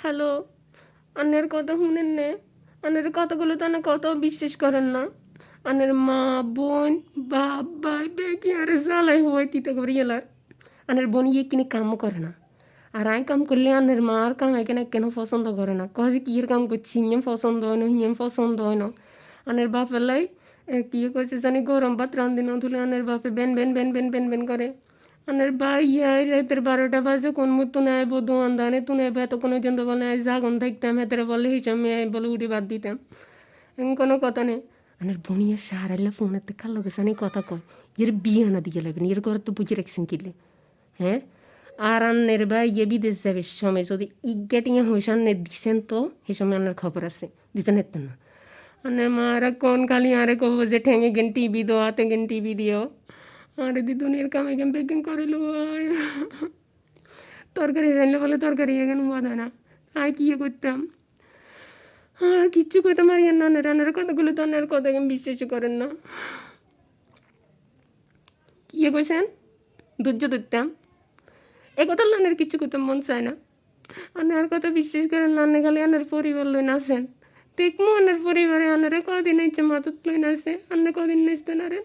Hello, আন্নের কথা শুনেন নে। আন্নের কথাগুলো তো না কত বিশ্বাস করেন না। আন্নের মা, বোন বাপ ভাই বেকি আর জ্বালাই হওয়াই তিতে করি এলার। আন্নের বোন ইয়ে কিনে কামও করে না। আর আই কাম করলে আন্নের মা আর কাম এখানে কেন পছন্দ করে না। কয় যে কিয়ের কাম করছি ইঞ্জাম পছন্দ হয় না ইঞ্জাম পছন্দ হয় না। আনের বাপ এলাই কি করছে জানি, গরম ভাত রান্ধি না তুলে আনের বাপে বেন বেন বেন বেন বেন বেন করে। আনের ভাই ইয়াই রাতের বারোটা বাজে, কোন মুখ তুনে আইব দোয়ান দানে তুনে আইব এত কোনো জন্য বলে আই জাগন থাকতাম হেতের বলে হিসাব মেয়ে বলে উঠি বাদ দিতাম। কোনো কথা নেই। আনের বনিয়া সারাইলে ফোনেতে কালো গেছানি কথা কয়। এর বিয়ে আনা দিয়ে লাগবে এর ঘরে তো বুঝে রাখছেন কিলে হ্যাঁ? আর আন্নের বা ইয়ে বিদেশ যাবে সময়, যদি ইজ্ঞাটিয়া আন্নে দিছেন তো সে সময় আন্নার খবর আছে। দিতে নেতেন না। আন্নের মা, আর কোন খালি আরে কব যে ঠেঙে গেন টিভি দো, হাতে গেন টিভি দিও। আরে দি দুনিয়ার কামে গেম বেগেন করিল? তরকারি রান্না বলে তরকারি এখানে বাধা না? আর কি করতাম? আর কিচ্ছু করতাম আর না। রান্নার কথাগুলো তো আন্নার কথা কেন বিশ্বাস করেন না? কি কইছেন ধৈর্য ধরতাম। এ কথা লানের কিছু করতে মন চায় না। আনার কথা বিশ্বাস করেন লানে খালি আনার পরিবার লই নাচেন দেখমু আনার পরিবারে আনারে কদিন হয়েছে মাতত লই নাচে আন্না কদিন নাচতেন আরে